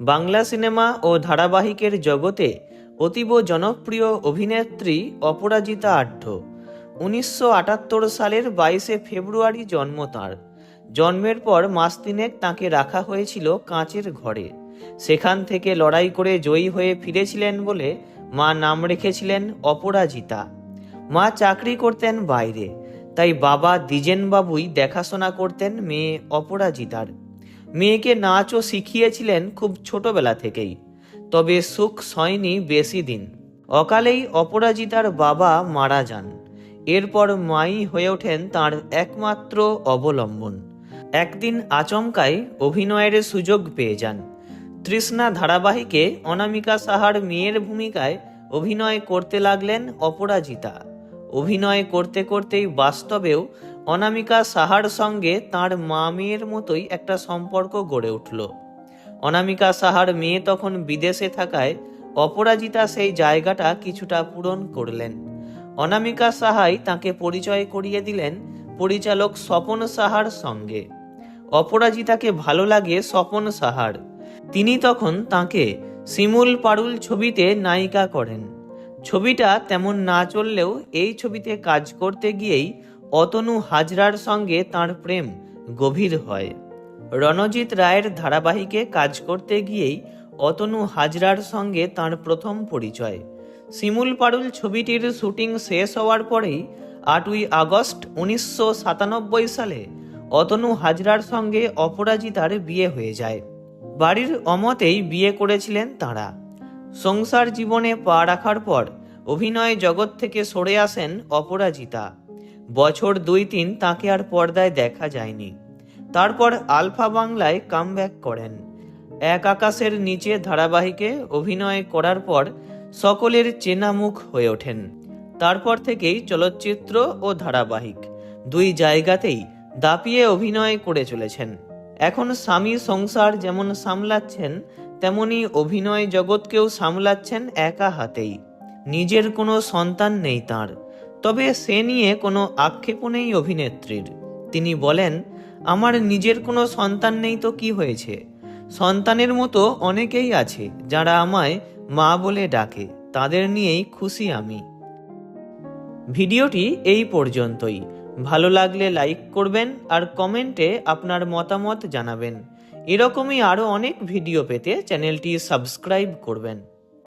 Bangla cinema ও ধারাবাহিকের জগতে অতীব জনপ্রিয় অভিনেত্রী অপরাজিতা আঢ্য উনিশশো আটাত্তর সালের বাইশে ফেব্রুয়ারি জন্ম তাঁর। জন্মের পর মাস তিনেক তাঁকে রাখা হয়েছিল কাঁচের ঘরে। সেখান থেকে লড়াই করে জয়ী হয়ে ফিরেছিলেন বলে মা নাম রেখেছিলেন অপরাজিতা। মা চাকরি করতেন বাইরে। তাই বাবা দ্বিজেনবাবুই দেখাশোনা করতেন মেয়ে অপরাজিতার। মেয়েকে নাচও শিখিয়েছিলেন খুব ছোটবেলা থেকেই, তবে সুখ সয়নি বেশি দিন। অকালেই অপরাজিতার বাবা মারা যান। এরপর মাই হয়ে ওঠেন তার একমাত্র অবলম্বন। একদিন আচমকায় অভিনয়ের সুযোগ পেয়ে যান। তৃষ্ণা ধারাবাহিকে অনামিকা সাহার মেয়ের ভূমিকায় অভিনয় করতে লাগলেন অপরাজিতা। অভিনয় করতে করতেই বাস্তবেও অনামিকা সাহার সঙ্গে তার মা মেয়ের মতোই একটা সম্পর্ক গড়ে উঠল। অনামিকা সাহার মেয়ে তখন বিদেশে থাকায় অপরাজিতা সেই জায়গাটা কিছুটা পূরণ করলেন। অনামিকা সাহাই তাকে পরিচয় করিয়ে দিলেন পরিচালক স্বপন সাহার সঙ্গে। অপরাজিতাকে ভালো লাগে স্বপন সাহার। তিনি তখন তাকে শিমুল পারুল ছবিতে নায়িকা করেন। ছবিটা তেমন না চললেও এই ছবিতে কাজ করতে গিয়েই অতনু হাজরার সঙ্গে তার প্রেম গভীর হয়। রণজিৎ রায়ের ধারাবাহিকে কাজ করতে গিয়েই অতনু হাজরার সঙ্গে তার প্রথম পরিচয়। শিমুল পারুল ছবিটির শুটিং শেষ হওয়ার পরেই আটই আগস্ট উনিশশো সাতানব্বই সালে অতনু হাজরার সঙ্গে অপরাজিতার বিয়ে হয়ে যায়। বাড়ির অমতেই বিয়ে করেছিলেন তাঁরা। সংসার জীবনে পা রাখার পর অভিনয় জগৎ থেকে সরে আসেন অপরাজিতা। বছর দুই তিন তাকে আর পর্দায় দেখা যায়নি। তারপর আলফা বাংলায় কামব্যাক করেন। এক আকাশের নিচে ধারাবাহিকে অভিনয় করার পর সকলের চেনা মুখ হয়ে ওঠেন। তারপর থেকেই চলচ্চিত্র ও ধারাবাহিক দুই জায়গাতেই দাপিয়ে অভিনয় করে চলেছেন। এখন স্বামী সংসার যেমন সামলাচ্ছেন, তেমনি অভিনয় জগৎকেও সামলাচ্ছেন একা হাতেই। নিজের কোনো সন্তান নেই তার। তবে সে নিয়ে কোনো আক্ষেপও নেই অভিনেত্রীর। তিনি বলেন, আমার নিজের কোনো সন্তান নেই তো কি হয়েছে? সন্তানের মতো অনেকেই আছে যারা আমায় মা বলে ডাকে, তাদের নিয়েই খুশি আমি। ভিডিওটি এই পর্যন্তই। ভালো লাগলে লাইক করবেন আর কমেন্টে আপনার মতামত জানাবেন। এরকমই আরও অনেক ভিডিও পেতে চ্যানেলটি সাবস্ক্রাইব করবেন।